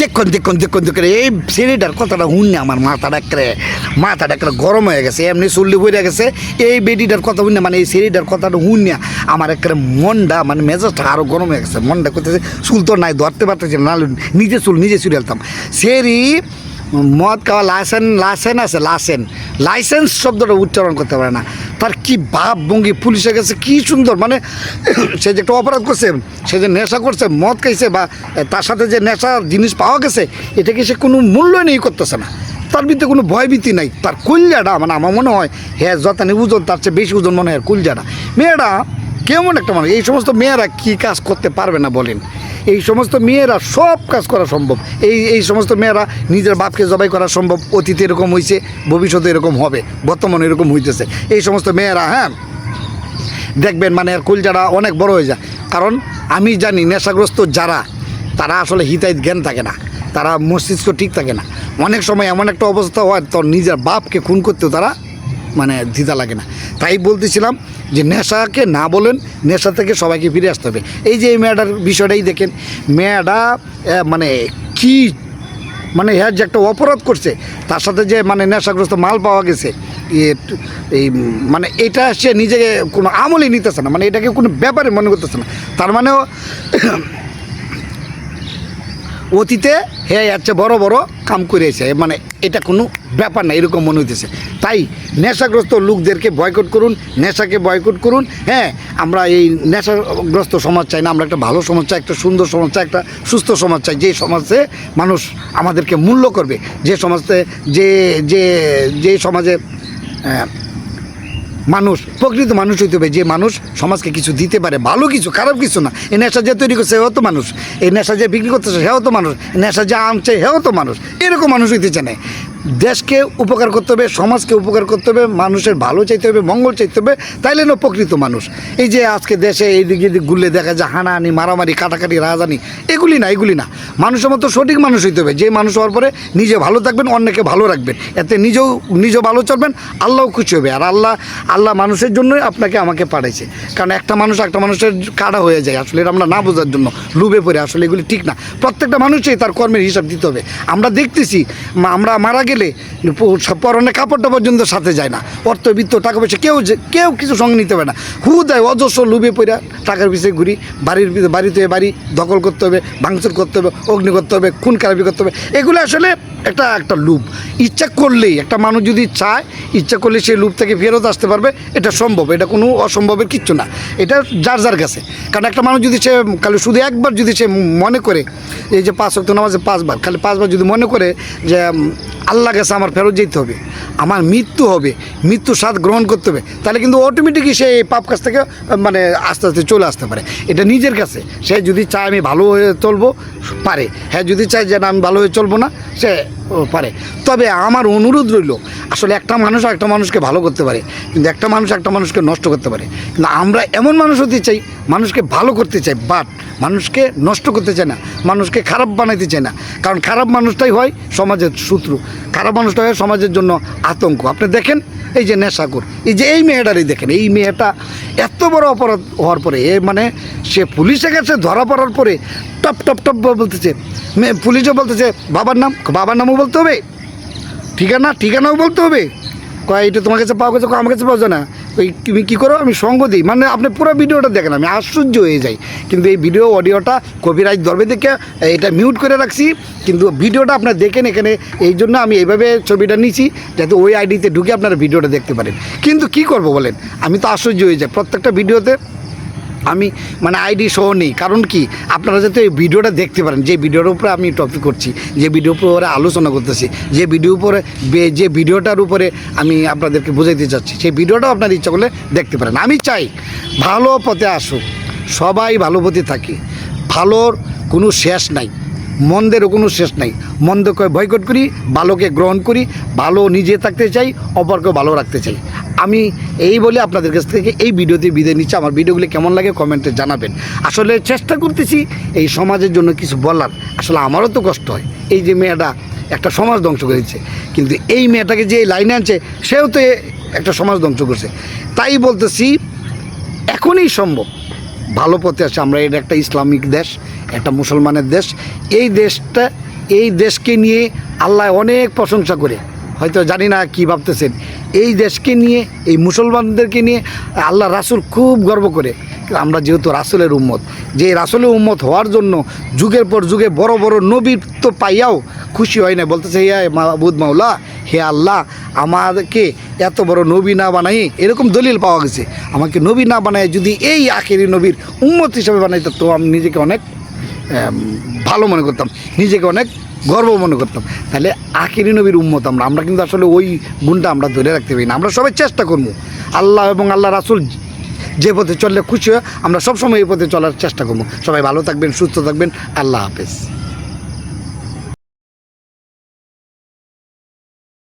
দেখুন দেখুন দেখুন দেখুন, এই ছেলেটার কথাটা শুনে আমার মাথাটা করে মাথাটা করে গরম হয়ে গেছে, এমনি চল্লি পড়ে গেছে। এই বেডিটার কথা শুনে মানে এই ছেলেটার কথাটা শুনে আমার একটা মনটা মানে মেজাজটা আরও গরম হয়ে গেছে। মনটা করতেছে, চুল তো নাই, ধরতে পারতেছে না নিজে চুল নিজে চুল ফেলতাম সেরি, মদ খাওয়া লাইসেন্স লাইসেন্স আছে, লাইসেন। লাইসেন্স শব্দটা উচ্চারণ করতে পারে না। তার কি ভাব ভঙ্গি পুলিশের কাছে কি সুন্দর মানে সে যে একটা অপরাধ করছে, সে যে নেশা করছে, মদ খাইছে বা তার সাথে যে নেশার জিনিস পাওয়া গেছে এটাকে সে কোনো মূল্য নেই করতেছে না। তার ভিতরে কোনো ভয়ভীতি নাই, তার কুলজাটা মানে আমার মনে হয় হ্যাঁ যতখানি ওজন, তার চেয়ে বেশি ওজন মনে হয় কুলজাটা মেয়েরা কেমন একটা মানুষ, এই সমস্ত মেয়েরা কি কাজ করতে পারবে না বলেন? এই সমস্ত মেয়েরা সব কাজ করা সম্ভব। এই এই সমস্ত মেয়েরা নিজের বাপকে জবাই করা সম্ভব। অতীতে এরকম হয়েছে ভবিষ্যতে এরকম হবে, বর্তমানে এরকম হইতেছে। এই সমস্ত মেয়েরা হ্যাঁ? দেখবেন মানে এর কুলজারা অনেক বড় হয়ে যায়। কারণ আমি জানি নেশাগ্রস্ত যারা, তারা আসলে হিতাহিত জ্ঞান থাকে না। তারা মস্তিষ্ক ঠিক থাকে না। অনেক সময় এমন একটা অবস্থা হয়, তো নিজের বাপকে খুন করতেও তারা মানে দ্বিধা লাগে না। তাই বলতেছিলাম যে নেশাকে না বলেন, নেশা থেকে সবাইকে ফিরে আসতে হবে। এই যে এই মেয়েটার বিষয়টাই দেখেন, মেয়েটা মানে কি মানে হ্যাঁ যে একটা অপরাধ করছে, তার সাথে যে মানে নেশাগ্রস্ত মাল পাওয়া গেছে এই মানে এটা সে নিজেকে কোনো আমলই নিতেছে না মানে এটাকে কোনো ব্যাপারে মনে করতেছে না। তার মানেও অতীতে হ্যাঁ চেয়ে বড় বড় কাম করেছে মানে এটা কোনো ব্যাপার না, এরকম মনে হইতেছে। তাই নেশাগ্রস্ত লোকদেরকে বয়কট করুন, নেশাকে বয়কট করুন হ্যাঁ? আমরা এই নেশাগ্রস্ত সমাজ চাই না, আমরা একটা ভালো সমাজ চাই, একটা সুন্দর সমাজ চাই, একটা সুস্থ সমাজ চাই। যে সমাজে মানুষ আমাদেরকে মূল্য করবে, যে সমাজে, যে যে যে সমাজে মানুষ, প্রকৃত মানুষ হইতে হবে। যে মানুষ সমাজকে কিছু দিতে পারে, ভালো কিছু, খারাপ কিছু না। এই নেশা যে তৈরি করছে হেও তো মানুষ। এই নেশা যে বিক্রি করতেছে হেও তো মানুষ। নেশা যে আনছে হেও তো মানুষ। এরকম মানুষ হইতে চায় দেশকে উপকার করতে হবে, সমাজকে উপকার করতে হবে, মানুষের ভালো চাইতে হবে, মঙ্গল চাইতে হবে, তাইলে না প্রকৃত মানুষ। এই যে আজকে দেশে এইদিকে ঘুরলে দেখা যায় হানাহানি, মারামারি, কাটাকাটি রাজানি এগুলি না এগুলি না। মানুষের মতো সঠিক মানুষ হইতে হবে। যে মানুষ হওয়ার পরে নিজে ভালো থাকবেন, অন্যকে ভালো রাখবেন। এতে নিজেও নিজেও ভালো চলবেন, আল্লাহও খুশি হবে। আর আল্লাহ আল্লাহ মানুষের জন্যই আপনাকে আমাকে পাঠাইছে। কারণ একটা মানুষ একটা মানুষের কাটা হয়ে যায় আসলে এটা আমরা না বোঝার জন্য। লুবে পড়ে আসলে এগুলি ঠিক না। প্রত্যেকটা মানুষই তার কর্মের হিসাব দিতে হবে। আমরা দেখতেছি আমরা মারা গেলে পরনে কাপড়টা পর্যন্ত সাথে যায় না। অর্থবিত্ত টাকা পয়সা কেউ কেউ কিছু সঙ্গে নিতে হবে না। হু দেয় অজস্র লুবে পড়া টাকার পিছিয়ে ঘুরি, বাড়ির বাড়িতে বাড়ি দখল করতে হবে। ভাঙচুর করতে হবে, অগ্নি করতে হবে, খুন কারাবি করতে হবে। এগুলো আসলে একটা একটা লুপ। ইচ্ছা করলেই, একটা মানুষ যদি চায়, ইচ্ছা করলে সেই লুপ থেকে ফেরত আসতে পারবে, এটা সম্ভব। এটা কোনো অসম্ভবের কিচ্ছু না। এটা যার যার কাছে। কারণ একটা মানুষ যদি সে, খালি শুধু একবার যদি সে মনে করে, এই যে পাঁচ অক্ট নামাজে পাঁচবার, খালি পাঁচবার যদি মনে করে যে আল্লাহ কাছে আমার ফেরত যেতে হবে, আমার মৃত্যু হবে মৃত্যু স্বাদ গ্রহণ করতে হবে, তাহলে কিন্তু অটোমেটিকই সে পাপ কাছ থেকে মানে আস্তে আস্তে চলে আসতে পারে। এটা নিজের কাছে। সে যদি চায় আমি ভালো হয়ে চলবো, পারে। হ্যাঁ যদি চায় যে না, আমি ভালো হয়ে চলবো না, সে পারে। তবে আমার অনুরোধ রইল, আসলে একটা মানুষ একটা মানুষকে ভালো করতে পারে, কিন্তু একটা মানুষ একটা মানুষকে নষ্ট করতে পারে। কিন্তু আমরা এমন মানুষ হতে চাই, মানুষকে ভালো করতে চাই বাট মানুষকে নষ্ট করতে চায় না, মানুষকে খারাপ বানাইতে চায় না। কারণ খারাপ মানুষটাই হয় সমাজের শত্রু, খারাপ মানুষটা হয় সমাজের জন্য আতঙ্ক। আপনি দেখেন এই যে নেশাকুর এই যে এই মেয়েটারই দেখেন, এই মেয়েটা এত বড় অপরাধ হওয়ার পরে, এ মানে সে পুলিশে গেছে, ধরা পড়ার পরে টপ টপ টপ বলতেছে। মেয়ে পুলিশও বলতেছে, বাবার নাম, বাবার নামও বলতে হবে। ঠিকানা, ঠিকানাও বলতে হবে। কয়, এটা তোমার কাছে পাওয়া গেছে আমার কাছে পাওয়া যায় না। ওই তুমি কী করো, আমি সঙ্গ দিই। মানে আপনি পুরো ভিডিওটা দেখেন, আমি আশ্চর্য হয়ে যাই। কিন্তু এই ভিডিও অডিওটা কপিরাইট ধরবে দেখে, এটা মিউট করে রাখছি। কিন্তু ভিডিওটা আপনার দেখেন এখানে, এই জন্য আমি এইভাবে ছবিটা নিছি, যাতে ওই আইডিতে ঢুকে আপনারা ভিডিওটা দেখতে পারেন। কিন্তু কি করব বলেন? আমি তো আশ্চর্য হয়ে যাই। প্রত্যেকটা ভিডিওতে আমি মানে আইডি সহ নেই। কারণ কি? আপনারা যাতে ভিডিওটা দেখতে পারেন, যে ভিডিওর উপরে আমি টপিক করছি, যে ভিডিওর উপরে আলোচনা করতেছি, যে ভিডিও উপরে যে ভিডিওটার উপরে আমি আপনাদেরকে বোঝাইতে চাচ্ছি, সেই ভিডিওটাও আপনার ইচ্ছা করলে দেখতে পারেন। আমি চাই ভালো পথে আসুক, সবাই ভালো পথে থাকি, ভালোর কোনো শেষ নাই মন্দেরও কোনো শেষ নাই, মন্দকে বয়কট করি, ভালোকে গ্রহণ করি, ভালো নিজে থাকতে চাই অপরকে ভালো রাখতে চাই। আমি এই বলে আপনাদের কাছ থেকে এই ভিডিওতে বিদায় নিচ্ছি। আমার ভিডিওগুলি কেমন লাগে কমেন্টে জানাবেন। আসলে চেষ্টা করতেছি এই সমাজের জন্য কিছু বলার। আসলে আমারও তো কষ্ট হয়। এই যে মেয়েটা একটা সমাজ ধ্বংস করেছে। কিন্তু এই মেয়েটাকে যে লাইনে আনছে, সেও তো একটা সমাজ ধ্বংস করছে। তাই বলতেছি, এখনই সম্ভব। ভালো পথে আছে। আমরা এটা একটা ইসলামিক দেশ, একটা মুসলমানের দেশ। এই দেশটা, এই দেশকে নিয়ে আল্লাহ অনেক প্রশংসা করে। হয়তো জানি না কি ভাবতেছেন। এই দেশকে নিয়ে, এই মুসলমানদেরকে নিয়ে আল্লাহ রাসুল খুব গর্ব করে। আমরা যেহেতু রাসুলের উম্মত, যে রাসুলের উম্মত হওয়ার জন্য যুগের পর যুগে বড় বড় নবীর তো পাইয়াও খুশি হয় না বলতেছে, হে মাহবুদ মাওলা, হে আল্লাহ আমাদেরকে এত বড় নবী না বানাই। এরকম দলিল পাওয়া গেছে। আমাকে নবী না বানায় যদি এই আখেরি নবীর উম্মত হিসাবে বানাইতো, তো আমি নিজেকে অনেক ভালো মনে করতাম। নিজেকে অনেক গর্ব মনে করতাম। তাহলে আখেরি নবীর উম্মত আমরা। আমরা কিন্তু আসলে ওই গুণটা আমরা ধরে রাখতে পারি না। আমরা সবাই চেষ্টা করব। আল্লাহ এবং আল্লাহ রাসুল যে পথে চললে খুশি হয়, আমরা সবসময় এই পথে চলার চেষ্টা করব। সবাই ভালো থাকবেন, সুস্থ থাকবেন। আল্লাহ হাফেজ।